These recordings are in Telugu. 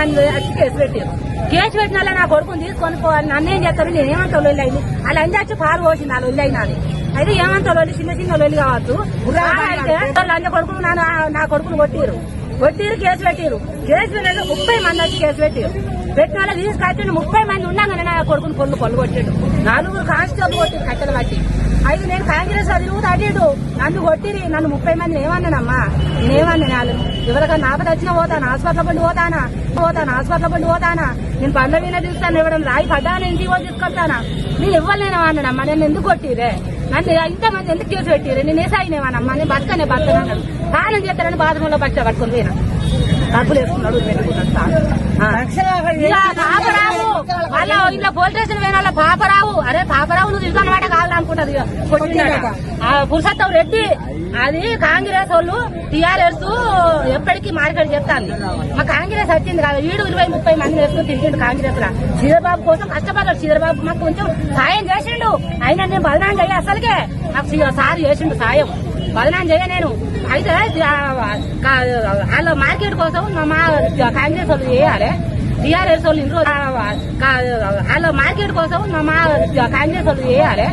మంది వచ్చి కేసు పెట్టారు కేసు పెట్టిన వాళ్ళ నా కొడుకుని తీసుకొని పోవాలి నన్ను ఏం చేస్తారు? నేను ఏమంతా లొల్లి అయింది అలా అంది వచ్చి పాలు పోసింది ఆ లొల్లి. అయితే ఏమంతా లొల్లి? చిన్న చిన్న లొల్లి కావచ్చు అయితే లంచ కొడుకులు నా నా కొడుకును కొట్టిరు కొట్టిరు కేసు పెట్టిరు కేసు పెట్టారు ముప్పై మంది వచ్చి కేసు పెట్టిరు పెట్టిన వాళ్ళకి తీసుకొచ్చిండు ముప్పై మంది ఉన్నాగానే నా కొడుకుని పొల్లు పొల్లు కొట్టిండు. నలుగురు కానిస్టేబుల్ కొట్టిరు కట్టెలు పట్టి అయితే నేను కాంగ్రెస్ అది తిరుగుతూ అడిగాడు. నన్ను కొట్టిరి నన్ను ముప్పై మంది ఏమన్నానమ్మా? నేనేమన్నా వాళ్ళు? ఎవరికైనా ఆపద వచ్చినా పోతాను? హాస్పిటల్ పండి పోతానా? పోతాను? హాస్పిటల్ పండి పోతానా? నేను పండ్ల మీద తీస్తాను ఇవ్వడం రాయి పడ్డాను ఇంటికి పోయి తీసుకొస్తానా? నేను ఇవ్వలేను అన్నానమ్మా? నేను ఎందుకు కొట్టిరే నన్ను ఇంతమంది ఎందుకు కేసు పెట్టిరే నేను ఏసాయినేవానమ్మా నేను బతకనే బతకనన్నాడు చేస్తానని బాత్రూంలో బట్ట పట్టుకొని పోయినా. డబ్బులు వేసుకున్నాడు పాపరావు. వాళ్ళ ఇంట్లో పోలీస్ స్టేషన్ పోయిన పాపరావు. అరే పాపరావు నువ్వు తీసుకున్న వాట కాదు అనుకుంటది పురుషోత్తం రెడ్డి అది కాంగ్రెస్ వాళ్ళు టీఆర్ఎస్ ఎప్పటికీ మార్కెట్ చెప్తాను మా కాంగ్రెస్ వచ్చింది కదా. వీడు ఇరవై ముప్పై మంది వేసుకుని తిరిగిండు కాంగ్రెస్ లా చీరబాబు కోసం కష్టపడ్డాడు చీరబాబు. మాకు కొంచెం సాయం చేసిండు. అయినా నేను బదనాం చెయ్యి అసలుకే. నాకు సార్ చేసిండు సాయం. బదనాం చెయ్య నేను. అయితే వాళ్ళ మార్కెట్ కోసం మా కాంగ్రెస్ వాళ్ళు చేయాలి. టీఆర్ఎస్ వాళ్ళు ఇన్ని వాళ్ళ మార్కెట్ కోసం మా కాంగ్రెస్ వాళ్ళు చేయాలి.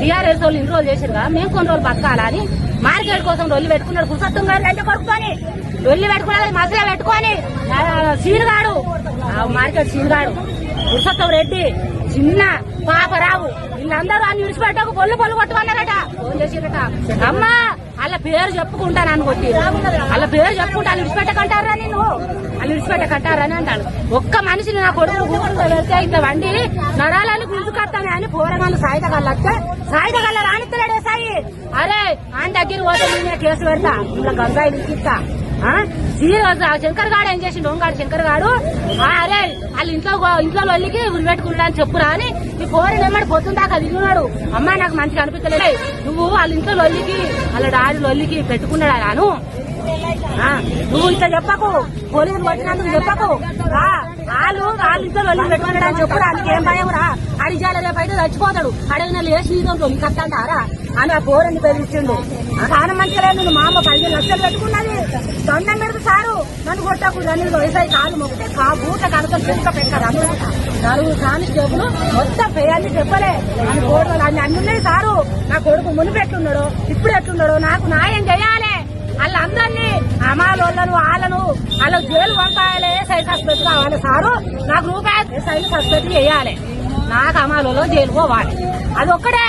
టీఆర్ఎస్ వాళ్ళు ఇన్ని రోజులు చేసారు కదా మేము కొన్ని రోజులు బతకాలని మార్కెట్ కోసం రొల్లి పెట్టుకున్నాడు కుసత్వం గారు అంటే కొడుకుని రొల్లి పెట్టుకున్నాడు మసలా పెట్టుకొని. సీనుగాడు మార్కెట్ సీనుగాడు పురుషోత్తం రెడ్డి చిన్న పాపరావు. వీళ్ళందరూ అన్ని విడిచిపెట్టకు పొల్లు పొల్లు కొట్టుకున్నారట. ఫోన్ చేసిరట అమ్మా వాళ్ళ పేరు చెప్పుకుంటా నన్ను కొట్టి. వాళ్ళ పేరు చెప్పుకుంటా వాళ్ళు విడిచిపెట్టకంటారా నేను వాళ్ళు విడిచిపెట్టకంటారా అని అంటాడు. ఒక్క మనిషిని నా కొడుకు వెళ్తే ఇట్లా వండి నరాలను గుంజుకొస్తానే అని పోరగాళ్ళు సాయుధ కళ్ళు వస్తే సాయుధ కళ్ళ రానిత్తలేడే సాయి. అరే ఆయన దగ్గర పోతే నేను కేసు పెడతా. ఇలా గంగాయి నిలిపిస్తా శంకర్ గాడు ఏం చేసిండు? ఓంగాడు శంకర్ గాడు? ఆ, అరే వాళ్ళు ఇంట్లో ఇంట్లో వెళ్ళికి ఉరి పెట్టుకుంటా అని చెప్పురా అని ఈ పోరి ఏమాడు పొద్దున్న దాకా అమ్మా నాకు మంచిగా అనిపించలేదు నువ్వు వాళ్ళ ఇంట్లో లొల్లికి వాళ్ళ డాడీ లొల్లికి పెట్టుకున్నాడా నాను ఆ, నువ్వు ఇట్లా చెప్పకు. పోలీసులు కొట్టినందుకు చెప్పకు. రా. వాళ్ళు వాళ్ళ ఇంట్లో వెళ్ళి పెట్టుకున్నాడు అని చెప్పురా నీకేం భయం రా? అడిజాల రేపు అయితే చచ్చిపోతాడు. అడిగిన లేచి నీతో లొల్లి కట్టంటారా అని ఆ బోరని బెదిరించిండు ఆ కారణం మంచిగా నువ్వు మా అమ్మ పదిహేను లక్షలు పెట్టుకున్నది. దొండం పెడుతు సారు నన్ను కొట్టకు నన్ను వయసాయి కాదు మొక్కితే కా బూట కడతాను చుక్క పెట్టారు? అందరూ నలుగురు కానిస్టేబుల్ మొత్తం పేయాన్ని చెప్పలే. అని కోడు అన్ని అన్ని ఉన్నాయి సారు. నా కొడుకు మునిపెట్టున్నాడు ఎట్లున్నాడో ఇప్పుడు ఎట్లున్నాడో నాకు న్యాయం చేయాలి. వాళ్ళందరినీ అమాలోళ్ళను వాళ్ళను వాళ్ళ జైలు పంపాలి. సైన్స్ హాస్పిటల్ కావాలి సారు. నాకు రూపాయి సైన్స్ హాస్పిటల్ చేయాలి. నాకు అమాలలో జైలు పోవాలి. అది ఒక్కడే